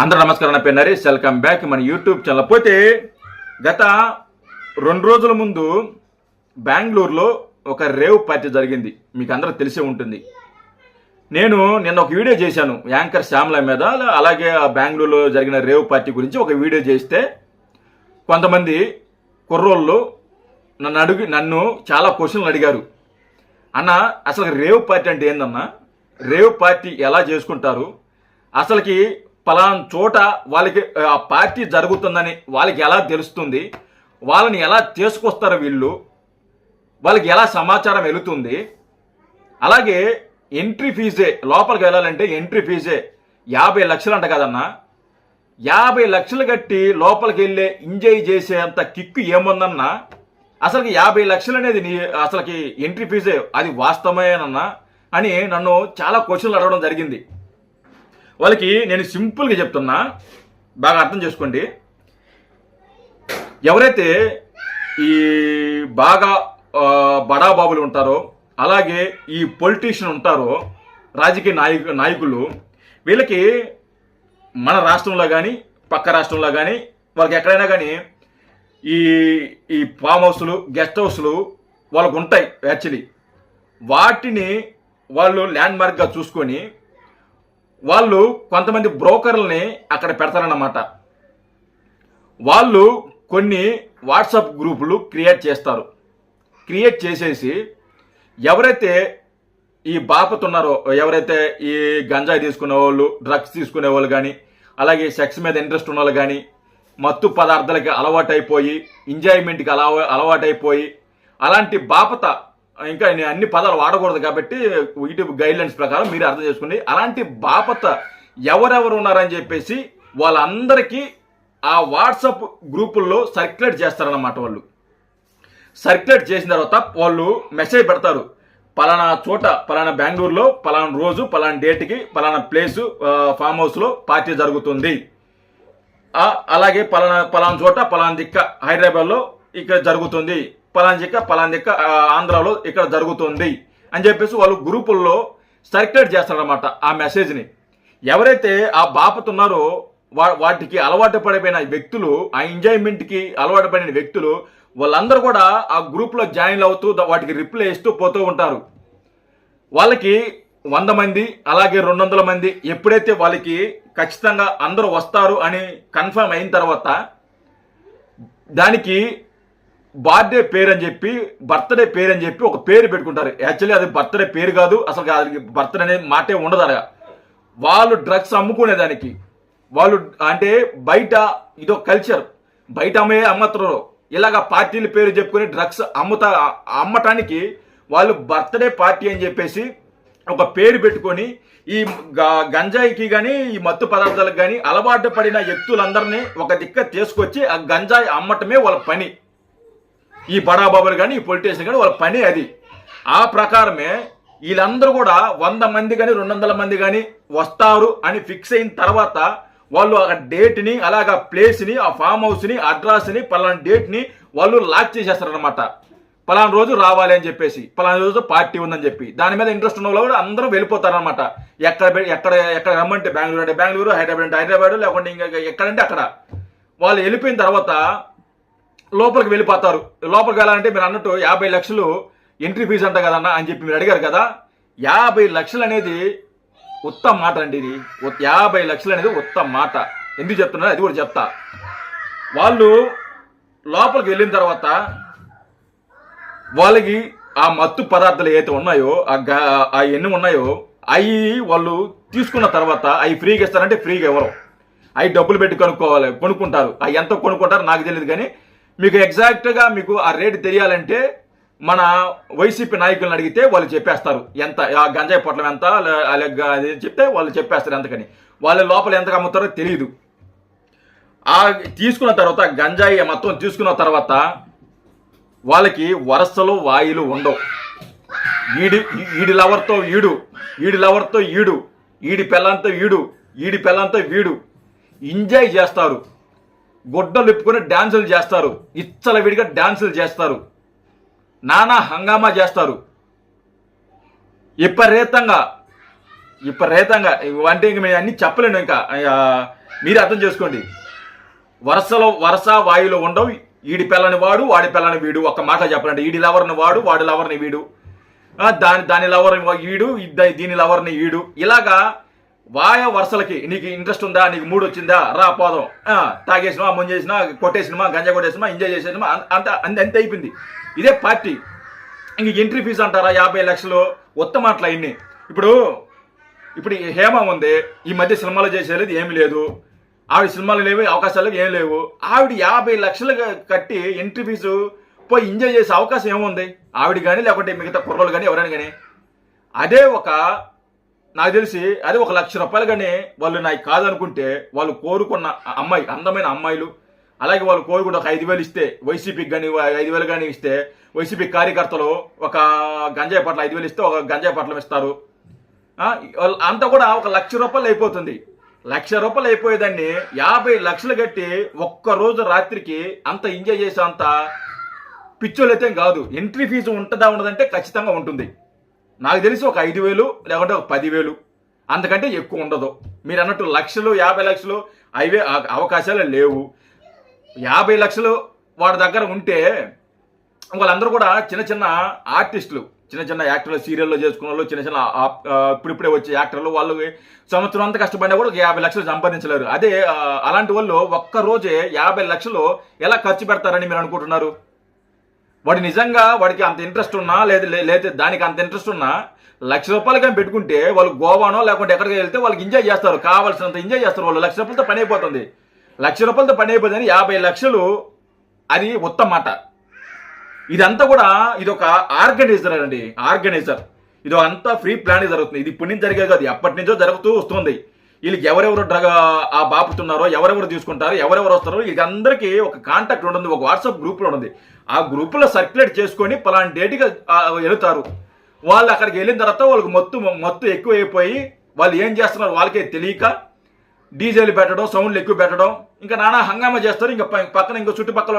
అందరూ నమస్కారం. నా పేరు నరేష్. వెల్కమ్ బ్యాక్ మన యూట్యూబ్ ఛానల్. పోతే గత రెండు రోజుల ముందు బెంగళూరులో ఒక రేవ్ పార్టీ జరిగింది. మీకు అందరూ తెలిసే ఉంటుంది. నేను నిన్న ఒక వీడియో చేశాను. యాంకర్ శ్యామల మీద అలాగే ఆ బెంగళూరులో జరిగిన రేవ్ పార్టీ గురించి ఒక వీడియో చేస్తే కొంతమంది కుర్రోళ్ళు నన్ను అడుగు నన్ను చాలా క్వశ్చన్లు అడిగారు. అన్న అసలు రేవ్ పార్టీ అంటే ఏందన్నా? రేవ్ పార్టీ ఎలా చేసుకుంటారు? అసలుకి పలానా చోట వాళ్ళకి ఆ పార్టీ జరుగుతుందని వాళ్ళకి ఎలా తెలుస్తుంది? వాళ్ళని ఎలా తీసుకొస్తారు వీళ్ళు? వాళ్ళకి ఎలా సమాచారం వెళుతుంది? అలాగే ఎంట్రీ ఫీజే లోపలికి వెళ్ళాలంటే ఎంట్రీ ఫీజే యాభై లక్షలు అంట కదన్నా? యాభై లక్షలు కట్టి లోపలికి వెళ్ళే ఎంజాయ్ చేసేంత కిక్కు ఏముందన్నా? అసలుకి యాభై లక్షలు అనేది నీ అసలుకి ఎంట్రీ ఫీజే అది వాస్తవమేనన్నా? అని నన్ను చాలా క్వశ్చన్లు అడగడం జరిగింది. వాళ్ళకి నేను సింపుల్గా చెప్తున్నా బాగా అర్థం చేసుకోండి. ఎవరైతే ఈ బాగా బడాబాబులు ఉంటారో అలాగే ఈ పొలిటీషియన్ ఉంటారో రాజకీయ నాయకు నాయకులు వీళ్ళకి మన రాష్ట్రంలో కానీ పక్క రాష్ట్రంలో కానీ వాళ్ళకి ఎక్కడైనా కానీ ఈ ఈ ఫామ్ హౌస్లు గెస్ట్ హౌస్లు వాళ్ళకు ఉంటాయి యాక్చువల్లీ. వాటిని వాళ్ళు ల్యాండ్ మార్క్గా చూసుకొని వాళ్ళు కొంతమంది బ్రోకర్లని అక్కడ పెడతారన్నమాట. వాళ్ళు కొన్ని వాట్సాప్ గ్రూపులు క్రియేట్ చేస్తారు. క్రియేట్ చేసేసి ఎవరైతే ఈ బాపత్ ఉన్నారో ఎవరైతే ఈ గంజాయి తీసుకునే వాళ్ళు డ్రగ్స్ తీసుకునే వాళ్ళు కానీ అలాగే సెక్స్ మీద ఇంట్రెస్ట్ ఉన్న వాళ్ళు కానీ మత్తు పదార్థాలకి అలవాటైపోయి ఎంజాయ్మెంట్కి అలవా అలవాటైపోయి అలాంటి బాపత ఇంకా నేను అన్ని పదాలు వాడకూడదు కాబట్టి యూట్యూబ్ గైడ్లైన్స్ ప్రకారం మీరు అర్థం చేసుకోండి అలాంటి బాపత ఎవరెవరు ఉన్నారని చెప్పేసి వాళ్ళందరికీ ఆ వాట్సాప్ గ్రూపుల్లో సర్క్యులేట్ చేస్తారన్నమాట వాళ్ళు. సర్క్యులేట్ చేసిన తర్వాత వాళ్ళు మెసేజ్ పెడతారు. పలానా చోట పలానా బెంగళూరులో పలానా రోజు పలానా డేట్కి పలానా ప్లేసు ఫామ్ హౌస్లో పార్టీ జరుగుతుంది. అలాగే పలానా పలానా చోట పలానా దిక్క హైదరాబాద్లో ఇక్కడ జరుగుతుంది. పలానా దిక్క పలానా దిక్క ఆంధ్రాలో ఇక్కడ జరుగుతుంది అని చెప్పేసి వాళ్ళు గ్రూపుల్లో సర్క్యులేట్ చేస్తారనమాట ఆ మెసేజ్ని. ఎవరైతే ఆ బాపత్ ఉన్నారో వా వాటికి అలవాటు పడిపోయిన వ్యక్తులు ఆ ఎంజాయ్మెంట్కి అలవాటు పడిన వ్యక్తులు వాళ్ళందరూ కూడా ఆ గ్రూప్లో జాయిన్ అవుతూ వాటికి రిప్లై ఇస్తూ పోతూ ఉంటారు. వాళ్ళకి వంద మంది అలాగే రెండు వందల మంది ఎప్పుడైతే వాళ్ళకి ఖచ్చితంగా అందరూ వస్తారు అని కన్ఫర్మ్ అయిన తర్వాత దానికి బర్త్డే పేరు అని చెప్పి బర్త్డే పేరు అని చెప్పి ఒక పేరు పెట్టుకుంటారు. యాక్చువల్లీ అది బర్త్డే పేరు కాదు అసలు అది బర్త్డే అనే మాటే ఉండదు అనగా వాళ్ళు డ్రగ్స్ అమ్ముకునేదానికి వాళ్ళు అంటే బయట ఇదో కల్చర్ బయట అమ్మే అమ్మతారు ఇలాగ పార్టీల పేరు చెప్పుకొని డ్రగ్స్ అమ్ముతా అమ్మటానికి వాళ్ళు బర్త్డే పార్టీ అని చెప్పేసి ఒక పేరు పెట్టుకొని ఈ గ- గంజాయికి కానీ ఈ మత్తు పదార్థాలకు కానీ అలవాటు పడిన వ్యక్తులందరినీ ఒక దిక్క తీసుకొచ్చి ఆ గంజాయి అమ్మటమే వాళ్ళ పని. ఈ బడాబాబులు కానీ ఈ పొలిటీషియన్ కానీ వాళ్ళ పని అది. ఆ ప్రకారమే వీళ్ళందరూ కూడా వంద మంది కానీ రెండు వందల మంది కానీ వస్తారు అని ఫిక్స్ అయిన తర్వాత వాళ్ళు ఆ డేట్ని అలాగ ప్లేస్ని ఆ ఫామ్ హౌస్ని అడ్రస్ని పలానా డేట్ని వాళ్ళు లాక్ చేసేస్తారనమాట పలానా రోజు రావాలి అని చెప్పేసి పలానా రోజు పార్టీ ఉందని చెప్పి. దాని మీద ఇంట్రెస్ట్ ఉన్న వాళ్ళు కూడా అందరూ వెళ్ళిపోతారనమాట ఎక్కడ ఎక్కడ ఎక్కడ రమ్మంటే బెంగళూరు అంటే బెంగళూరు హైదరాబాద్ అంటే హైదరాబాద్ లేకుంటే ఇంకా ఎక్కడంటే అక్కడ. వాళ్ళు వెళ్ళిపోయిన తర్వాత లోపలికి వెళ్ళిపోతారు. లోపలికి వెళ్ళాలంటే మీరు అన్నట్టు యాభై లక్షలు ఎంట్రీ ఫీజు అంట కదన్నా అని చెప్పి మీరు అడిగారు కదా. యాభై లక్షలు అనేది ఉత్తమ మాట అండి ఇది. యాభై లక్షలు అనేది ఉత్తమ మాట. ఎందుకు చెప్తున్నారు? అది కూడా చెప్తా. వాళ్ళు లోపలికి వెళ్ళిన తర్వాత వాళ్ళకి ఆ మత్తు పదార్థాలు ఏవైతే ఉన్నాయో ఆ గా- ఆ ఎన్ని ఉన్నాయో అవి వాళ్ళు తీసుకున్న తర్వాత అవి ఫ్రీగా ఇస్తారంటే ఫ్రీగా ఇవ్వరు. అవి డబ్బులు పెట్టి కొనుక్కోవాలి కొనుక్కుంటారు. అవి ఎంత కొనుక్కుంటారో నాకు తెలియదు కానీ మీకు ఎగ్జాక్ట్గా మీకు ఆ రేటు తెలియాలంటే మన వైసీపీ నాయకులను అడిగితే వాళ్ళు చెప్పేస్తారు. ఎంత ఆ గంజాయి పొట్లం ఎంత అది చెప్తే వాళ్ళు చెప్పేస్తారు ఎంతకని. వాళ్ళ లోపల ఎంత అమ్ముతారో తెలియదు. ఆ తీసుకున్న తర్వాత గంజాయి మొత్తం తీసుకున్న తర్వాత వాళ్ళకి వరసలు వాయులు ఉండవు. ఈడి ఈడి లవర్తో ఈడు ఈడి లవర్తో ఈడు ఈడి పెళ్ళంతో ఈడు ఈడి పెళ్ళంతో వీడు. ఎంజాయ్ చేస్తారు. గుడ్డలు ఇప్పుకొని డ్యాన్సులు చేస్తారు. ఇచ్చల విడిగా డ్యాన్సులు చేస్తారు. నానా హంగామా చేస్తారు. విపరీతంగా విపరీతంగా అంటే ఇంక మేము అన్ని చెప్పలేను ఇంకా. మీరు అర్థం చేసుకోండి. వరుసలో వరుస వాయులో ఉండవు. ఈడి పిల్లని వాడు వాడి పిల్లని వీడు. ఒక మాట చెప్పాలంటే ఈడి లవర్ని వాడు వాడి లవర్ని వీడు. దాని దాని లవర్ని వీడు దీని లవర్ని వీడు ఇలాగా వాయ వరుసలకి నీకు ఇంట్రెస్ట్ ఉందా? నీకు మూడు వచ్చిందా? రా పోదాం. తాగేసినమా ముందు చేసినా కొట్టేసినమా గంజా కొట్టేసినమా ఎంజాయ్ చేసేసినమా అంత అంత అంత అయిపోయింది. ఇదే పార్టీ. ఇంక ఎంట్రీ ఫీజు అంటారా? యాభై లక్షలు. ఉత్తమ అట్లా ఇన్ని ఇప్పుడు ఇప్పుడు హేమ ఉంది. ఈ మధ్య సినిమాలు చేసేది ఏమీ లేదు. ఆవిడ సినిమాలు లేవు అవకాశాలు ఏం లేవు. ఆవిడ యాభై లక్షలు కట్టి ఎంట్రీ ఫీజు పోయి ఎంజాయ్ చేసే అవకాశం ఏముంది? ఆవిడ కానీ లేకుంటే మిగతా కుర్రోలు కానీ ఎవరైనా కానీ అదే ఒక నాకు తెలిసి అదే ఒక లక్ష రూపాయలు కానీ వాళ్ళు నాకు కాదనుకుంటే వాళ్ళు కోరుకున్న అమ్మాయి అందమైన అమ్మాయిలు అలాగే వాళ్ళు కోరుకుంటే ఒక ఐదు వేలు ఇస్తే వైసీపీకి కానీ ఐదు వేలు కానీ ఇస్తే వైసీపీ కార్యకర్తలు ఒక గంజాయి పట్ల ఐదు వేలు ఇస్తే ఒక గంజాయి పట్లం ఇస్తారు. అంతా కూడా ఒక లక్ష రూపాయలు అయిపోతుంది. లక్ష రూపాయలు అయిపోయేదాన్ని యాభై లక్షలు కట్టి ఒక్క రోజు రాత్రికి అంత ఎంజాయ్ చేసే అంత పిచ్చోళ్ళైతే కాదు. ఎంట్రీ ఫీజు ఉంటుందా ఉండదంటే ఖచ్చితంగా ఉంటుంది. నాకు తెలిసి ఒక ఐదు వేలు లేకుంటే ఒక పదివేలు. అంతకంటే ఎక్కువ ఉండదు. మీరు అన్నట్టు లక్షలు యాభై లక్షలు అవే అవకాశాలు లేవు. యాభై లక్షలు వాడి దగ్గర ఉంటే వాళ్ళందరూ కూడా చిన్న చిన్న ఆర్టిస్టులు చిన్న చిన్న యాక్టర్లు సీరియల్లో చేసుకున్న వాళ్ళు చిన్న చిన్న ఇప్పుడిప్పుడే వచ్చే యాక్టర్లు వాళ్ళు సంవత్సరం అంతా కష్టపడినా కూడా ఒక యాభై లక్షలు సంపాదించలేరు. అదే అలాంటి వాళ్ళు ఒక్క రోజే యాభై లక్షలు ఎలా ఖర్చు పెడతారని మీరు అనుకుంటున్నారు? వాడు నిజంగా వాడికి అంత ఇంట్రెస్ట్ ఉన్నా లేదా లే- లేదా దానికి అంత ఇంట్రెస్ట్ ఉన్నా లక్ష రూపాయలు కానీ పెట్టుకుంటే వాళ్ళు గోవానో లేకుంటే ఎక్కడికి వెళ్తే వాళ్ళకి ఎంజాయ్ చేస్తారు. కావాల్సినంత ఎంజాయ్ చేస్తారు. వాళ్ళు లక్ష రూపాయలతో పని అయిపోతుంది. లక్ష రూపాయలతో పని అయిపోతుంది యాభై లక్షలు అది ఉత్తమ మాట. ఇదంతా కూడా ఇది ఒక ఆర్గనైజర్ అండి. ఆర్గనైజర్. ఇది అంతా ఫ్రీ ప్లాన్ జరుగుతుంది. ఇది ఇప్పటి నుంచి జరిగేది కాదు. ఎప్పటి నుంచో జరుగుతూ వస్తుంది. వీళ్ళకి ఎవరెవరు డ్రగ్ ఆ బాపుతున్నారో ఎవరెవరు తీసుకుంటారో ఎవరెవరు వస్తారో వీళ్ళందరికీ ఒక కాంటాక్ట్ ఉంటుంది ఒక వాట్సాప్ గ్రూప్లో ఉంటుంది. ఆ గ్రూపులో సర్క్యులేట్ చేసుకొని పలానా డేట్గా వెళుతారు. వాళ్ళు అక్కడికి వెళ్ళిన తర్వాత వాళ్ళకి మొత్తం మొత్తం ఎక్కువ అయిపోయి వాళ్ళు ఏం చేస్తున్నారు వాళ్ళకే తెలియక డీజేలు పెట్టడం సౌండ్లు ఎక్కువ పెట్టడం ఇంకా నానా హంగామా చేస్తారు ఇంకా పక్కన ఇంకా చుట్టుపక్కల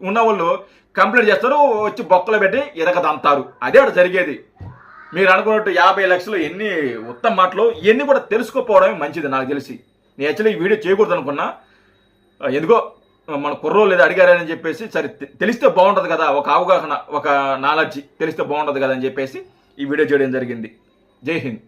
ఉన్న వాళ్ళు కంప్లైంట్ చేస్తారు వచ్చి బొక్కలు పెట్టి ఇరగదంతారు. అదే అక్కడ జరిగేది. మీరు అనుకున్నట్టు యాభై లక్షలు ఎన్ని ఉత్తమ మాటలు ఇవన్నీ కూడా తెలుసుకోపోవడమే మంచిది నాకు తెలిసి. నేను యాక్చువల్లీ ఈ వీడియో చేయకూడదు అనుకున్నా. ఎందుకో మన కుర్రో లేదా అడిగారని చెప్పేసి సరే తెలిస్తే బాగుంటుంది కదా ఒక అవగాహన ఒక నాలెడ్జ్ తెలిస్తే బాగుంటుంది కదా అని చెప్పేసి ఈ వీడియో చేయడం జరిగింది. జై హింద్.